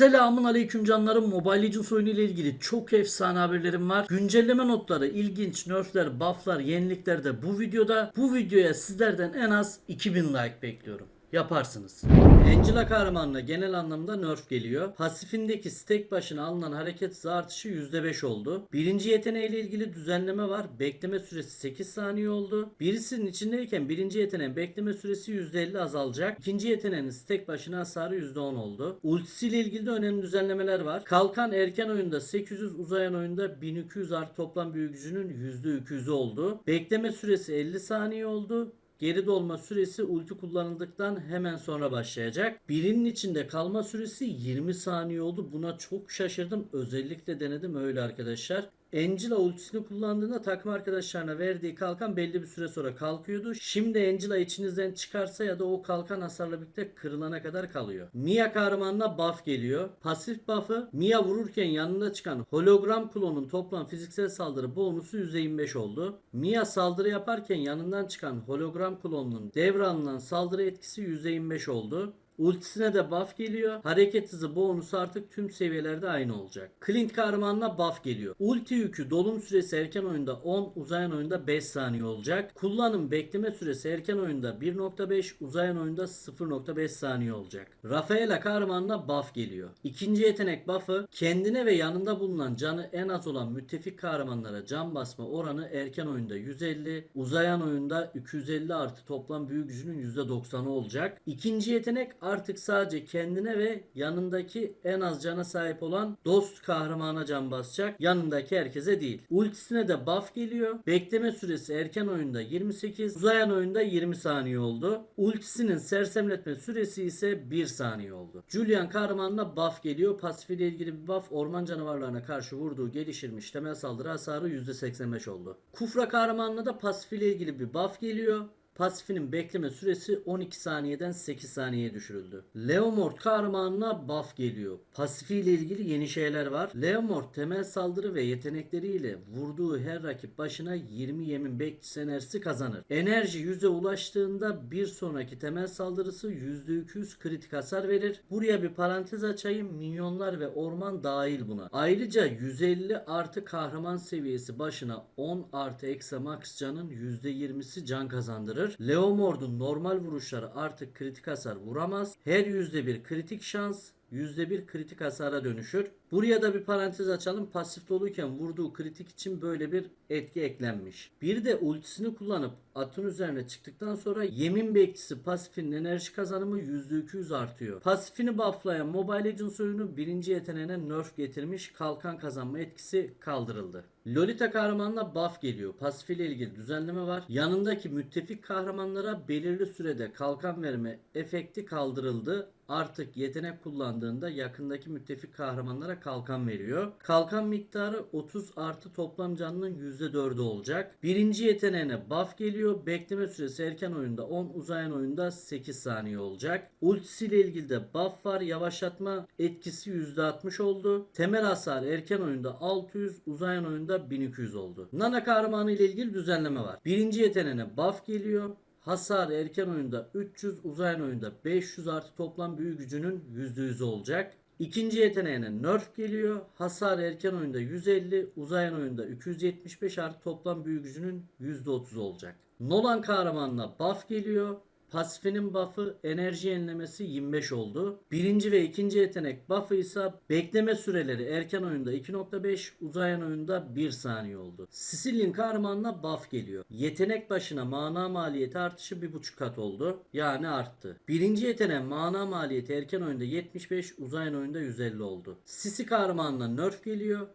Selamun aleyküm canlarım. Mobile Legends oyunu ile ilgili çok efsane haberlerim var. Güncelleme notları, ilginç nerfler, bufflar, yenilikler de bu videoda. Bu videoya sizlerden en az 2000 like bekliyorum. Yaparsınız. Angela kahramanına genel anlamda nerf geliyor. Pasifindeki stack başına alınan hareket hızı artışı %5 oldu. Birinci yeteneğiyle ilgili düzenleme var. Bekleme süresi 8 saniye oldu. Birisinin içindeyken birinci yeteneğin bekleme süresi %50 azalacak. İkinci yeteneğin stack başına hasarı %10 oldu. Ultisiyle ilgili de önemli düzenlemeler var. Kalkan erken oyunda 800 uzayan oyunda 1200 artı toplam büyü gücünün %200'ü oldu. Bekleme süresi 50 saniye oldu. Geri dolma süresi ulti kullanıldıktan hemen sonra başlayacak. Birinin içinde kalma süresi 20 saniye oldu. Buna çok şaşırdım. Özellikle denedim öyle arkadaşlar. Angela ultisini kullandığında takım arkadaşlarına verdiği kalkan belli bir süre sonra kalkıyordu. Şimdi Angela içinizden çıkarsa ya da o kalkan hasarla birlikte kırılana kadar kalıyor. Mia kahramanına buff geliyor. Pasif buff'ı Mia vururken yanında çıkan hologram klonun toplam fiziksel saldırı bonusu %25 oldu. Mia saldırı yaparken yanından çıkan hologram klonunun devralınan saldırı etkisi %25 oldu. Ultisine de buff geliyor. Hareket hızı bonusu artık tüm seviyelerde aynı olacak. Clint kahramanına buff geliyor. Ulti yükü dolum süresi erken oyunda 10, uzayan oyunda 5 saniye olacak. Kullanım bekleme süresi erken oyunda 1.5, uzayan oyunda 0.5 saniye olacak. Rafaela kahramanına buff geliyor. İkinci yetenek buff'ı kendine ve yanında bulunan canı en az olan müttefik kahramanlara can basma oranı erken oyunda 150, uzayan oyunda 250 artı toplam büyü gücünün %90'ı olacak. İkinci yetenek artık sadece kendine ve yanındaki en az cana sahip olan dost kahramana can basacak. Yanındaki herkese değil. Ultisine de buff geliyor. Bekleme süresi erken oyunda 28, uzayan oyunda 20 saniye oldu. Ultisinin sersemletme süresi ise 1 saniye oldu. Julian kahramanına buff geliyor. Pasif ile ilgili bir buff orman canavarlarına karşı vurduğu geliştirmiş temel saldırı hasarı %85 oldu. Kufra kahramanına da pasif ile ilgili bir buff geliyor. Pasifinin bekleme süresi 12 saniyeden 8 saniyeye düşürüldü. Leomord kahramanına buff geliyor. Pasifi ile ilgili yeni şeyler var. Leomord temel saldırı ve yetenekleriyle vurduğu her rakip başına 20 yemin bekçisi enerjisi kazanır. Enerji yüze ulaştığında bir sonraki temel saldırısı %200 kritik hasar verir. Buraya bir parantez açayım. Minyonlar ve orman dahil buna. Ayrıca 150 artı kahraman seviyesi başına 10 artı eksa max canın %20'si can kazandırır. Leomord'un normal vuruşları artık kritik hasar vuramaz. Her %1 kritik şans %1 kritik hasara dönüşür. Buraya da bir parantez açalım. Pasif doluyken vurduğu kritik için böyle bir etki eklenmiş. Bir de ultisini kullanıp atın üzerine çıktıktan sonra yemin bekçisi pasifinin enerji kazanımı %200 artıyor. Pasifini bufflayan Mobile Legends oyunu birinci yeteneğine nerf getirmiş. Kalkan kazanma etkisi kaldırıldı. Lolita kahramanına buff geliyor. Pasif ile ilgili düzenleme var. Yanındaki müttefik kahramanlara belirli sürede kalkan verme efekti kaldırıldı. Artık yetenek kullandığında yakındaki müttefik kahramanlara kalkan veriyor. Kalkan miktarı 30 artı toplam canının %4'ü olacak. Birinci yeteneğine buff geliyor. Bekleme süresi erken oyunda 10, uzayan oyunda 8 saniye olacak. Ultisiyle ilgili de buff var. Yavaşlatma etkisi %60 oldu. Temel hasar erken oyunda 600, uzayan oyunda 1200 oldu. Nana kahramanı ile ilgili düzenleme var. Birinci yeteneğine buff geliyor. Hasar erken oyunda 300, uzayan oyunda 500 artı toplam büyü gücünün %100'ü olacak. İkinci yeteneğine nerf geliyor. Hasar erken oyunda 150, uzayan oyunda 275 artı toplam büyü gücünün %30 olacak. Nolan kahramanına buff geliyor. Pasifinin buff'ı enerji yenilemesi 25 oldu. Birinci ve ikinci yetenek buff'ı ise bekleme süreleri erken oyunda 2.5, uzayan oyunda 1 saniye oldu. Sicilian kahramanına buff geliyor. Yetenek başına mana maliyeti artışı 1.5 kat oldu. Yani arttı. Birinci yeteneğin mana maliyeti erken oyunda 75, uzayan oyunda 150 oldu. Sisi kahramanına nerf geliyor.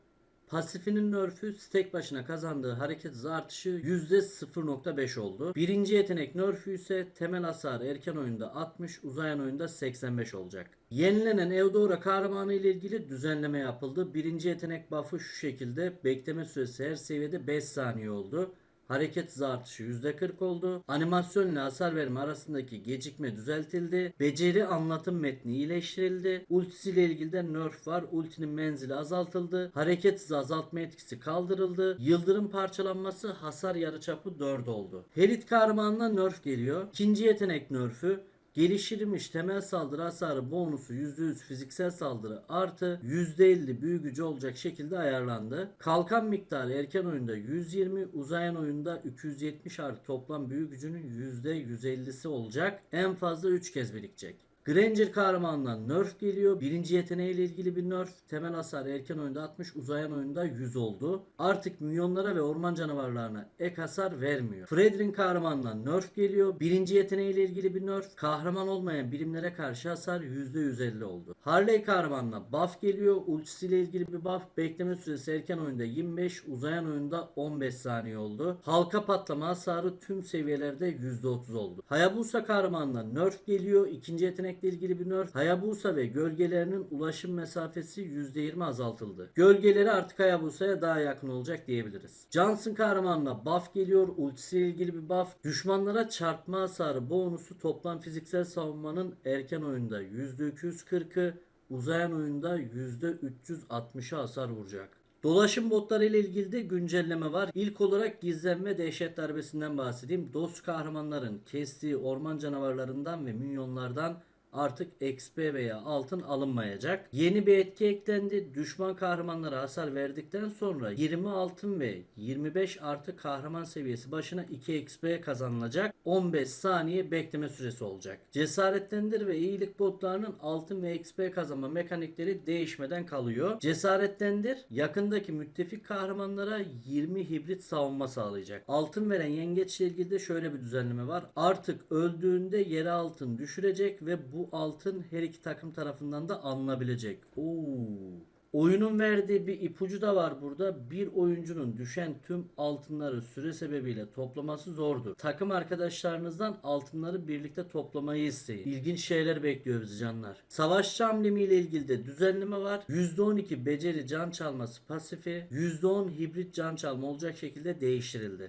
Pasifinin nerf'ü stack başına kazandığı hareket hızı artışı %0.5 oldu. Birinci yetenek nerf'ü ise temel hasar erken oyunda 60, uzayan oyunda 85 olacak. Yenilenen Eudora kahramanı ile ilgili düzenleme yapıldı. Birinci yetenek buff'ı şu şekilde bekleme süresi her seviyede 5 saniye oldu. Hareket hızı artışı %40 oldu. Animasyon ile hasar verme arasındaki gecikme düzeltildi. Beceri anlatım metni iyileştirildi. Ultisi ile ilgili de nerf var. Ultinin menzili azaltıldı. Hareket hızı azaltma etkisi kaldırıldı. Yıldırım parçalanması hasar yarıçapı 4 oldu. Herit kahramanına nerf geliyor. İkinci yetenek nerfü Geliştirilmiş temel saldırı hasarı bonusu %100 fiziksel saldırı artı %50 büyü gücü olacak şekilde ayarlandı. Kalkan miktarı erken oyunda 120, uzayan oyunda 270 artı toplam büyü gücünün %150'si olacak. En fazla 3 kez birikecek. Granger kahramanından nerf geliyor. Birinci yeteneğiyle ilgili bir nerf. Temel hasar erken oyunda 60, uzayan oyunda 100 oldu. Artık minyonlara ve orman canavarlarına ek hasar vermiyor. Fredrin kahramanından nerf geliyor. Birinci yeteneğiyle ilgili bir nerf. Kahraman olmayan birimlere karşı hasar %150 oldu. Harley kahramanına buff geliyor. Ultisiyle ilgili bir buff. Bekleme süresi erken oyunda 25, uzayan oyunda 15 saniye oldu. Halka patlama hasarı tüm seviyelerde %30 oldu. Hayabusa kahramanından nerf geliyor. İkinci yetenekle ilgili bir nerf. Hayabusa ve gölgelerinin ulaşım mesafesi %20 azaltıldı. Gölgeleri artık Hayabusa'ya daha yakın olacak diyebiliriz. Johnson kahramanına buff geliyor. Ultisiyle ilgili bir buff. Düşmanlara çarpma hasarı bonusu toplam fiziksel savunmanın erken oyunda %240'ı uzayan oyunda %360'ı hasar vuracak. Dolaşım botları ile ilgili de güncelleme var. İlk olarak gizlenme dehşet darbesinden bahsedeyim. Dost kahramanların kestiği orman canavarlarından ve minyonlardan artık XP veya altın alınmayacak. Yeni bir etki eklendi. Düşman kahramanlara hasar verdikten sonra 20 altın ve 25 artı kahraman seviyesi başına 2 XP kazanılacak. 15 saniye bekleme süresi olacak. Cesaretlendir ve iyilik botlarının altın ve XP kazanma mekanikleri değişmeden kalıyor. Cesaretlendir yakındaki müttefik kahramanlara 20 hibrit savunma sağlayacak. Altın veren yengeçle ilgili de şöyle bir düzenleme var. Artık öldüğünde yere altın düşürecek ve bu altın her iki takım tarafından da alınabilecek. Oo. Oyunun verdiği bir ipucu da var burada. Bir oyuncunun düşen tüm altınları süre sebebiyle toplaması zordur. Takım arkadaşlarınızdan altınları birlikte toplamayı isteyin. İlginç şeyler bekliyor bizi canlar. Savaşçı amblemiyle ilgili de düzenleme var. %12 beceri can çalması pasifi, %10 hibrit can çalma olacak şekilde değiştirildi.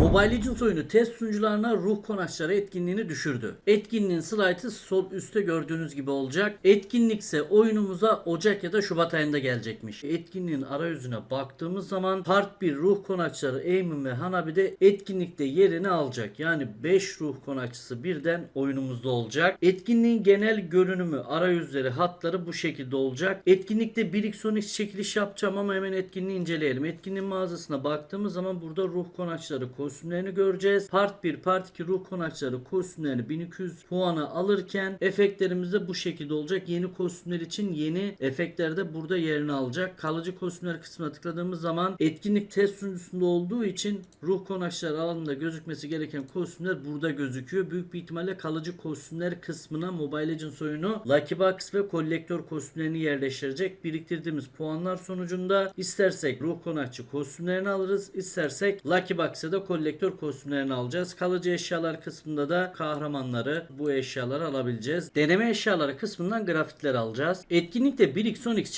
Mobile Legends oyunu test sunucularına ruh konakçıları etkinliğini düşürdü. Etkinliğin slaytı sol üstte gördüğünüz gibi olacak. Etkinlik ise oyunumuza Ocak ya da Şubat ayında gelecekmiş. Etkinliğin arayüzüne baktığımız zaman Part 1 ruh konakçıları Eamon ve Hanabi de etkinlikte yerini alacak. Yani 5 ruh konakçısı birden oyunumuzda olacak. Etkinliğin genel görünümü, arayüzleri, hatları bu şekilde olacak. Etkinlikte 1x çekiliş yapacağım ama hemen etkinliği inceleyelim. Etkinliğin mağazasına baktığımız zaman burada ruh konakçıları kostümlerini göreceğiz. Part 1, Part 2 ruh konakçıları kostümlerini 1200 puanı alırken efektlerimiz de bu şekilde olacak. Yeni kostümler için yeni efektler de burada yerini alacak. Kalıcı kostümler kısmına tıkladığımız zaman etkinlik test sunucusunda olduğu için ruh konakçıları alanında gözükmesi gereken kostümler burada gözüküyor. Büyük bir ihtimalle kalıcı kostümler kısmına Mobile Legends oyunu Lucky Box ve kolektör kostümlerini yerleştirecek. Biriktirdiğimiz puanlar sonucunda istersek ruh konakçı kostümlerini alırız. istersek Lucky Box'a da kolektör kostümlerini alacağız. Kalıcı eşyalar kısmında da kahramanları bu eşyaları alabileceğiz. Deneme eşyaları kısmından grafitler alacağız. Etkinlikte 1x10x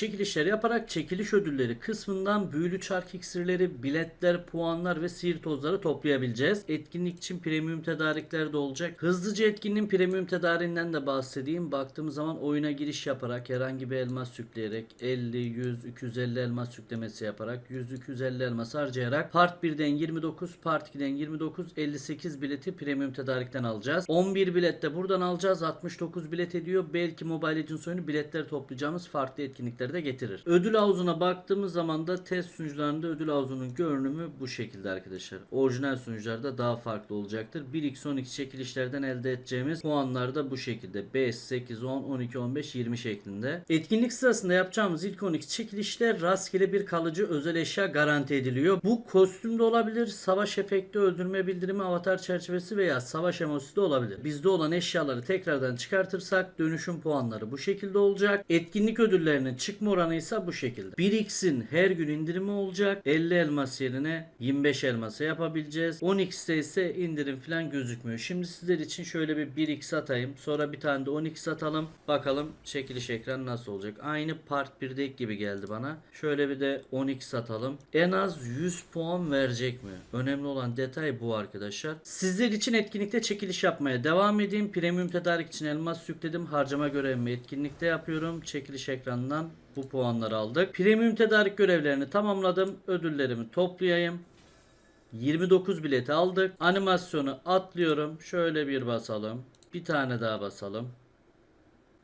çekilişler yaparak çekiliş ödülleri kısmından büyülü çark iksirleri, biletler, puanlar ve sihir tozları toplayabileceğiz. Etkinlik için premium tedarikler de olacak. Hızlıca etkinliğin premium tedariğinden de bahsedeyim. Baktığımız zaman oyuna giriş yaparak herhangi bir elmas yükleyerek 50, 100, 250 elmas yüklemesi yaparak 100, 250 elmas harcayarak Part 1'den 29, Part 2'den 29, 58 bileti premium tedarikten alacağız. 11 bilet de buradan alacağız. 69 bilet ediyor. Belki Mobile Legends oyunu biletleri toplayacağımız farklı etkinlikleri de getirir. Ödül havuzuna baktığımız zaman da test sunucularında ödül havuzunun görünümü bu şekilde arkadaşlar. Orijinal sunucularda daha farklı olacaktır. 1x12 çekilişlerden elde edeceğimiz puanlar da bu şekilde. 5, 8, 10, 12, 15, 20 şeklinde. Etkinlik sırasında yapacağımız ilk 12 çekilişler rastgele bir kalıcı özel eşya garanti ediliyor. Bu kostümde olabilir, savaş efekti, öldürme bildirimi, avatar çerçevesi veya savaş emojisi de olabilir. Bizde olan eşyaları tekrardan çıkartırsak dönüşüm puanları bu şekilde olacak. Etkinlik ödüllerinin çıkma oranı ise bu şekilde. 1x'in her gün indirimi olacak. 50 elmas yerine 25 elmasa yapabileceğiz. 10x'te ise indirim falan gözükmüyor. Şimdi sizler için şöyle bir 1x atayım. Sonra bir tane de 10x atalım. Bakalım çekiliş ekranı nasıl olacak. Aynı part 1'deki gibi geldi bana. Şöyle bir de 10x atalım. En az 100 puan verecek mi? Önemli olan detay bu arkadaşlar. Sizler için etkinlikte çekiliş yapmaya devam edeyim. Premium tedarik için elmas yükledim. Harcama görevimi etkinlikte yapıyorum. Çekiliş ekranından bu puanları aldık. Premium tedarik görevlerini tamamladım. Ödüllerimi toplayayım. 29 bileti aldık. Animasyonu atlıyorum. Şöyle bir basalım. Bir tane daha basalım.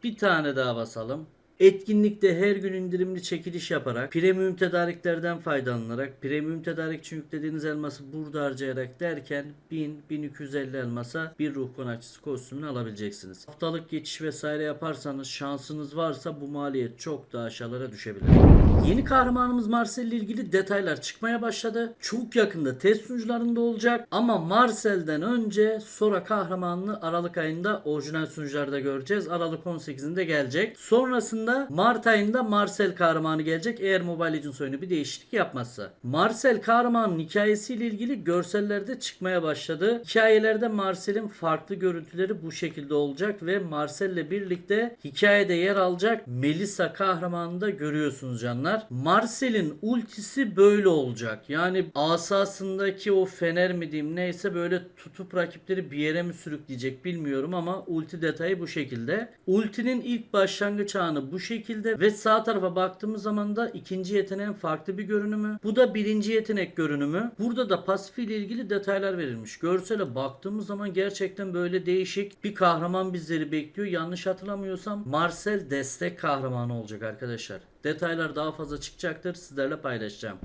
Bir tane daha basalım. Etkinlikte her gün indirimli çekiliş yaparak, premium tedariklerden faydalanarak, premium tedarikçi yüklediğiniz elması burada harcayarak derken 1000-1250 elmasa bir ruh konakçısı kostümünü alabileceksiniz. Haftalık geçiş vesaire yaparsanız şansınız varsa bu maliyet çok daha aşağılara düşebilir. Yeni kahramanımız Marcel ile ilgili detaylar çıkmaya başladı. Çok yakında test sunucularında olacak ama Marcel'den önce Sora kahramanını Aralık ayında orijinal sunucularda göreceğiz. Aralık 18'inde gelecek. Sonrasında Mart ayında Marcel kahramanı gelecek eğer Mobile Legends oyunu bir değişiklik yapmazsa. Marcel kahramanın hikayesiyle ilgili görsellerde çıkmaya başladı. Hikayelerde Marcel'in farklı görüntüleri bu şekilde olacak ve Marcel ile birlikte hikayede yer alacak Melissa kahramanını da görüyorsunuz canlar. Marcel'in ultisi böyle olacak. Yani asasındaki o fener mi diyeyim neyse böyle tutup rakipleri bir yere mi sürükleyecek bilmiyorum ama ulti detayı bu şekilde. Ultinin ilk başlangıç anı bu şekilde ve sağ tarafa baktığımız zaman da ikinci yeteneğin farklı bir görünümü. Bu da birinci yetenek görünümü. Burada da pasif ile ilgili detaylar verilmiş. Görsele baktığımız zaman gerçekten böyle değişik bir kahraman bizleri bekliyor. Yanlış hatırlamıyorsam Marcel destek kahramanı olacak arkadaşlar. Detaylar daha fazla çıkacaktır. Sizlerle paylaşacağım.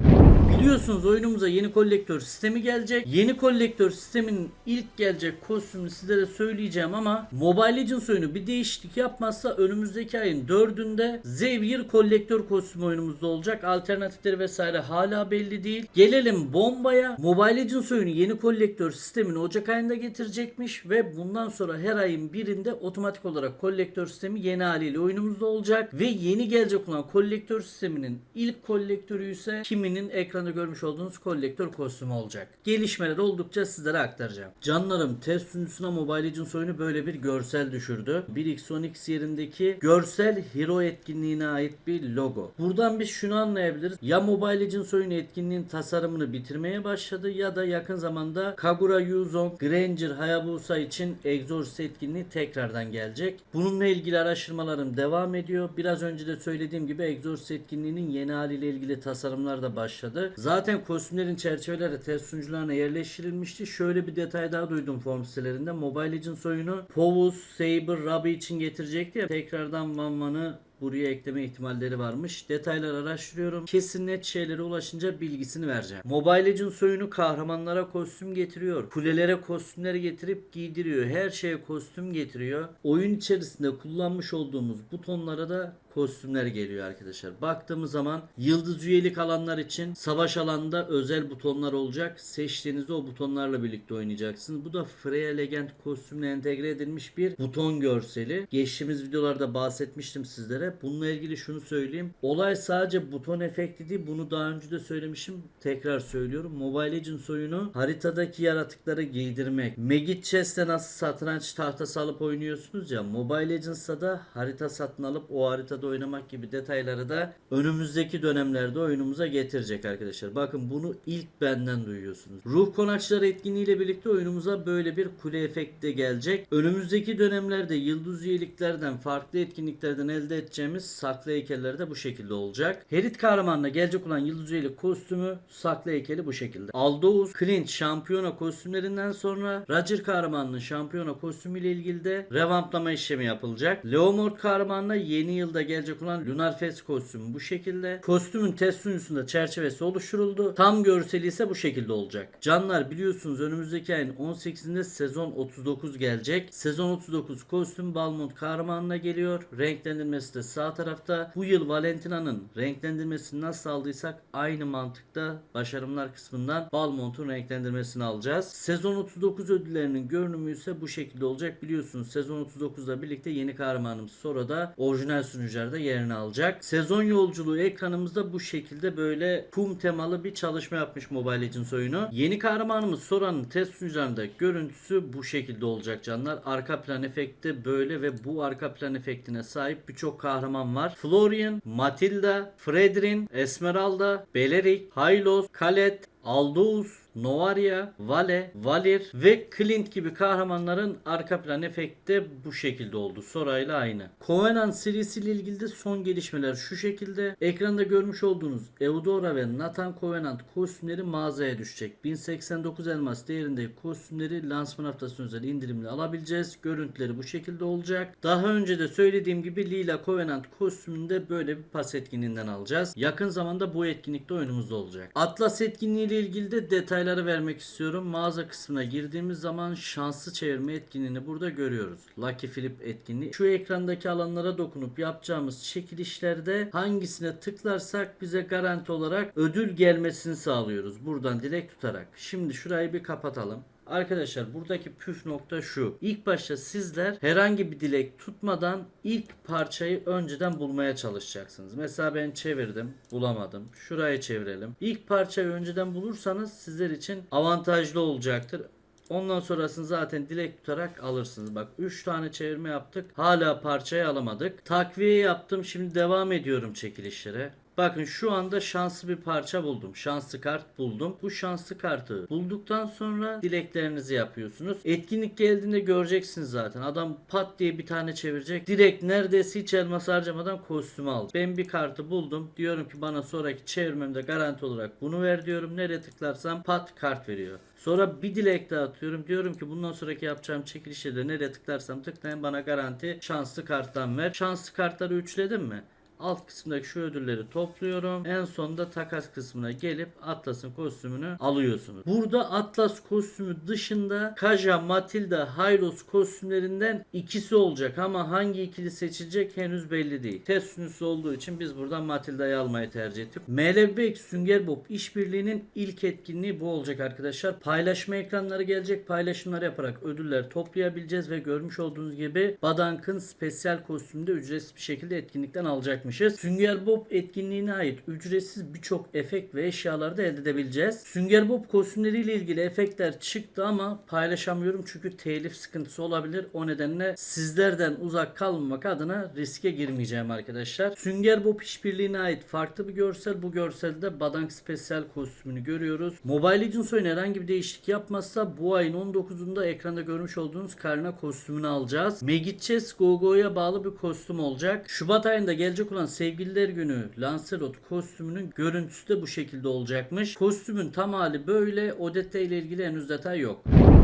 Biliyorsunuz oyunumuza yeni kolektör sistemi gelecek. Yeni kolektör sisteminin ilk gelecek kostümünü sizlere söyleyeceğim ama Mobile Legends oyunu bir değişiklik yapmazsa önümüzdeki ayın 4'ünde Xavier kolektör kostümü oyunumuzda olacak. Alternatifleri vesaire hala belli değil. Gelelim bombaya. Mobile Legends oyunu yeni kolektör sistemini Ocak ayında getirecekmiş ve bundan sonra her ayın birinde otomatik olarak kolektör sistemi yeni haliyle oyunumuzda olacak ve yeni gelecek olan kolektör sisteminin ilk kolektörü ise kiminin ekranda görmüş olduğunuz kolektör kostümü olacak. Gelişmeler oldukça sizlere aktaracağım. Canlarım test sunucusuna Mobile Legends oyunu böyle bir görsel düşürdü. 1x10x yerindeki görsel hero etkinliğine ait bir logo. Buradan biz şunu anlayabiliriz. Ya Mobile Legends oyunu etkinliğin tasarımını bitirmeye başladı ya da yakın zamanda Kagura Yuzong, Granger, Hayabusa için Exorcist etkinliği tekrardan gelecek. Bununla ilgili araştırmalarım devam ediyor. Biraz önce de söylediğim gibi Exorcist etkinliğinin yeni haliyle ilgili tasarımlar da başladı. Zaten kostümlerin çerçeveleri test sunucularına yerleştirilmişti. Şöyle bir detay daha duydum form sitelerinde. Mobile Legends oyunu Povus, Saber, Ruby için getirecekti ya. Tekrardan Van Van'ı buraya ekleme ihtimalleri varmış. Detaylar araştırıyorum. Kesin net şeylere ulaşınca bilgisini vereceğim. Mobile Legends oyunu kahramanlara kostüm getiriyor. Kulelere kostümleri getirip giydiriyor. Her şeye kostüm getiriyor. Oyun içerisinde kullanmış olduğumuz butonlara da kostümler geliyor arkadaşlar. Baktığımız zaman yıldız üyelik alanlar için savaş alanında özel butonlar olacak. Seçtiğinizde o butonlarla birlikte oynayacaksınız. Bu da Freya Legend kostümüne entegre edilmiş bir buton görseli. Geçtiğimiz videolarda bahsetmiştim sizlere. Bununla ilgili şunu söyleyeyim. Olay sadece buton efekti değil. Bunu daha önce de söylemişim. Tekrar söylüyorum. Mobile Legends oyunu haritadaki yaratıkları giydirmek. Magic Chess'te nasıl satranç tahtası alıp oynuyorsunuz ya. Mobile Legends'ta da harita satın alıp o haritada oynamak gibi detayları da önümüzdeki dönemlerde oyunumuza getirecek arkadaşlar. Bakın bunu ilk benden duyuyorsunuz. Ruh konakçıları etkinliğiyle birlikte oyunumuza böyle bir kule efekti gelecek. Önümüzdeki dönemlerde yıldız üyeliklerden farklı etkinliklerden elde edeceğimiz saklı heykeller de bu şekilde olacak. Herit kahramanına gelecek olan yıldız üyelik kostümü saklı heykeli bu şekilde. Aldous, Clint şampiyona kostümlerinden sonra Roger kahramanının şampiyona kostümüyle ilgili de revamplama işlemi yapılacak. Leomord kahramanına yeni yılda gelecek olan Lunar Fest kostümü bu şekilde. Kostümün test sunucusunda çerçevesi oluşturuldu. Tam görseli ise bu şekilde olacak. Canlar biliyorsunuz önümüzdeki ayın 18'inde sezon 39 gelecek. Sezon 39 kostüm Balmont kahramanına geliyor. Renklendirmesi de sağ tarafta. Bu yıl Valentina'nın renklendirmesini nasıl aldıysak aynı mantıkta başarımlar kısmından Balmont'un renklendirmesini alacağız. Sezon 39 ödüllerinin görünümü ise bu şekilde olacak. Biliyorsunuz sezon 39'la birlikte yeni kahramanımız Sora da orijinal sunucularda yerini alacak. Sezon yolculuğu ekranımızda bu şekilde böyle kum temalı bir çalışma yapmış Mobile Legends oyunu. Yeni kahramanımız Sora'nın test sunucularında görüntüsü bu şekilde olacak canlar. Arka plan efekti böyle ve bu arka plan efektine sahip birçok kahraman var. Florian, Matilda, Fredrin, Esmeralda, Belerik, Hylos, Kalet, Aldous, Novaria, Vale, Valir ve Clint gibi kahramanların arka plan efekti de bu şekilde oldu. Sorayla aynı. Covenant serisiyle ilgili de son gelişmeler şu şekilde. Ekranda görmüş olduğunuz Eudora ve Nathan Covenant kostümleri mağazaya düşecek. 1089 elmas değerindeki kostümleri lansman haftası özel indirimle alabileceğiz. Görüntüleri bu şekilde olacak. Daha önce de söylediğim gibi Lila Covenant kostümünü de böyle bir pas etkinliğinden alacağız. Yakın zamanda bu etkinlikte oyunumuzda olacak. Atlas etkinliği ile ilgili de detayları vermek istiyorum. Mağaza kısmına girdiğimiz zaman şanslı çevirme etkinliğini burada görüyoruz. Lucky Flip etkinliği. Şu ekrandaki alanlara dokunup yapacağımız çekilişlerde hangisine tıklarsak bize garanti olarak ödül gelmesini sağlıyoruz. Buradan dilek tutarak. Şimdi şurayı bir kapatalım. Arkadaşlar buradaki püf nokta şu. İlk başta sizler herhangi bir dilek tutmadan ilk parçayı önceden bulmaya çalışacaksınız. Mesela ben çevirdim, bulamadım. Şurayı çevirelim. İlk parçayı önceden bulursanız sizler için avantajlı olacaktır. Ondan sonrasını zaten dilek tutarak alırsınız. Bak 3 tane çevirme yaptık. Hala parçayı alamadık. Takviye yaptım. Şimdi devam ediyorum çekilişlere. Bakın şu anda şanslı bir parça buldum. Şanslı kart buldum. Bu şanslı kartı bulduktan sonra dileklerinizi yapıyorsunuz. Etkinlik geldiğinde göreceksiniz zaten. Adam pat diye bir tane çevirecek. Direkt neredeyse hiç elmas harcamadan kostümü aldı. Ben bir kartı buldum. Diyorum ki bana sonraki çevirmemde garanti olarak bunu ver diyorum. Nereye tıklarsam pat kart veriyor. Sonra bir dilek daha atıyorum. Diyorum ki bundan sonraki yapacağım çekilişe de nereye tıklarsam tıklayın bana garanti şanslı karttan ver. Şanslı kartları üçledim mi? Alt kısımdaki şu ödülleri topluyorum. En sonunda takas kısmına gelip Atlas'ın kostümünü alıyorsunuz. Burada Atlas kostümü dışında Kaja, Matilda, Hylos kostümlerinden ikisi olacak ama hangi ikili seçilecek henüz belli değil. Test sunucusu olduğu için biz buradan Matilda'yı almayı tercih ettik. MLB Sünger Bob işbirliğinin ilk etkinliği bu olacak arkadaşlar. Paylaşma ekranları gelecek. Paylaşımlar yaparak ödüller toplayabileceğiz ve görmüş olduğunuz gibi Badank'ın spesiyel kostümünde ücretsiz bir şekilde etkinlikten alacakmışız. Sünger Bob etkinliğine ait ücretsiz birçok efekt ve eşyaları da elde edebileceğiz. Sünger Bob kostümleriyle ilgili efektler çıktı ama paylaşamıyorum çünkü telif sıkıntısı olabilir. O nedenle sizlerden uzak kalmamak adına riske girmeyeceğim arkadaşlar. Sünger Bob işbirliğine ait farklı bir görsel. Bu görselde Badank spesiyel kostümünü görüyoruz. Mobile Legends oyunu herhangi bir değişiklik yapmazsa bu ayın 19'unda ekranda görmüş olduğunuz Karina kostümünü alacağız. Magic Chess Gogo'ya bağlı bir kostüm olacak. Şubat ayında gelecek olan Sevgililer Günü Lancelot kostümünün görüntüsü de bu şekilde olacakmış. Kostümün tam hali böyle. Odette ile ilgili henüz detay yok.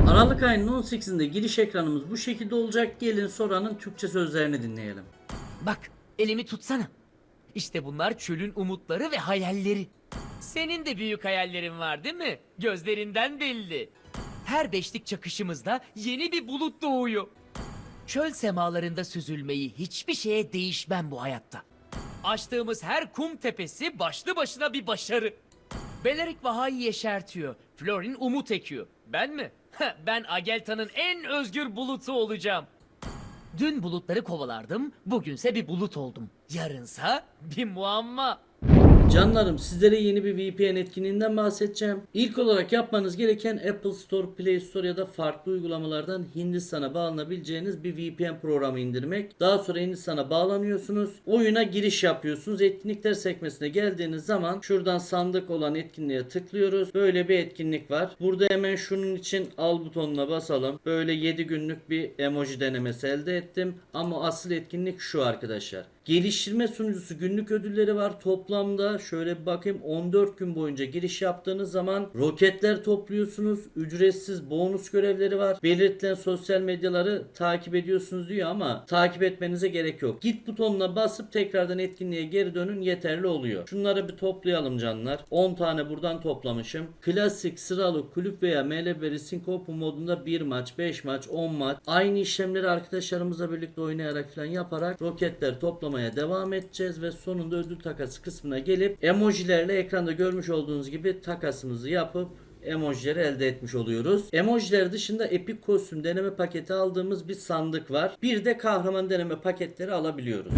Aralık ayının 18'inde giriş ekranımız bu şekilde olacak. Gelin Sora'nın Türkçe sözlerini dinleyelim. Bak elimi tutsana. İşte bunlar çölün umutları ve hayalleri. Senin de büyük hayallerin var değil mi? Gözlerinden belli. Her beşlik çakışımızda yeni bir bulut doğuyor. Çöl semalarında süzülmeyi hiçbir şeye değişmem bu hayatta. Açtığımız her kum tepesi başlı başına bir başarı. Belerik Vaha'yı yeşertiyor. Florin umut ekiyor. Ben mi? Ben Agelta'nın en özgür bulutu olacağım. Dün bulutları kovalardım, bugünse bir bulut oldum. Yarınsa bir muamma. Canlarım sizlere yeni bir VPN etkinliğinden bahsedeceğim. İlk olarak yapmanız gereken Apple Store, Play Store ya da farklı uygulamalardan Hindistan'a bağlanabileceğiniz bir VPN programı indirmek. Daha sonra Hindistan'a bağlanıyorsunuz. Oyuna giriş yapıyorsunuz. Etkinlikler sekmesine geldiğiniz zaman şuradan sandık olan etkinliğe tıklıyoruz. Böyle bir etkinlik var. Burada hemen şunun için al butonuna basalım. Böyle 7 günlük bir emoji denemesi elde ettim. Ama asıl etkinlik şu arkadaşlar. Geliştirme sunucusu günlük ödülleri var. Toplamda şöyle bir bakayım 14 gün boyunca giriş yaptığınız zaman roketler topluyorsunuz. Ücretsiz bonus görevleri var. Belirtilen sosyal medyaları takip ediyorsunuz diyor ama takip etmenize gerek yok. Git butonuna basıp tekrardan etkinliğe geri dönün yeterli oluyor. Şunları bir toplayalım canlar. 10 tane buradan toplamışım. Klasik, sıralı, kulüp veya MLB Racing Open modunda 1 maç, 5 maç, 10 maç. Aynı işlemleri arkadaşlarımızla birlikte oynayarak falan yaparak roketler toplamaya devam edeceğiz ve sonunda ödül takası kısmına gelip emojilerle ekranda görmüş olduğunuz gibi takasımızı yapıp emojileri elde etmiş oluyoruz. Emojiler dışında Epic kostüm deneme paketi aldığımız bir sandık var. Bir de kahraman deneme paketleri alabiliyoruz.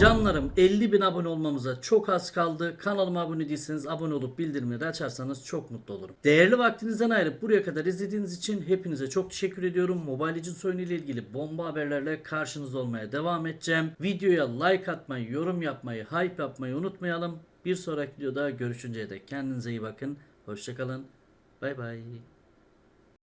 Canlarım 50 bin abone olmamıza çok az kaldı. Kanalıma abone değilseniz abone olup bildirimleri açarsanız çok mutlu olurum. Değerli vaktinizden ayırıp buraya kadar izlediğiniz için hepinize çok teşekkür ediyorum. Mobile Legends oyunu ile ilgili bomba haberlerle karşınızda olmaya devam edeceğim. Videoya like atmayı, yorum yapmayı, hype yapmayı unutmayalım. Bir sonraki videoda görüşünceye dek kendinize iyi bakın. Hoşçakalın. Bay bay.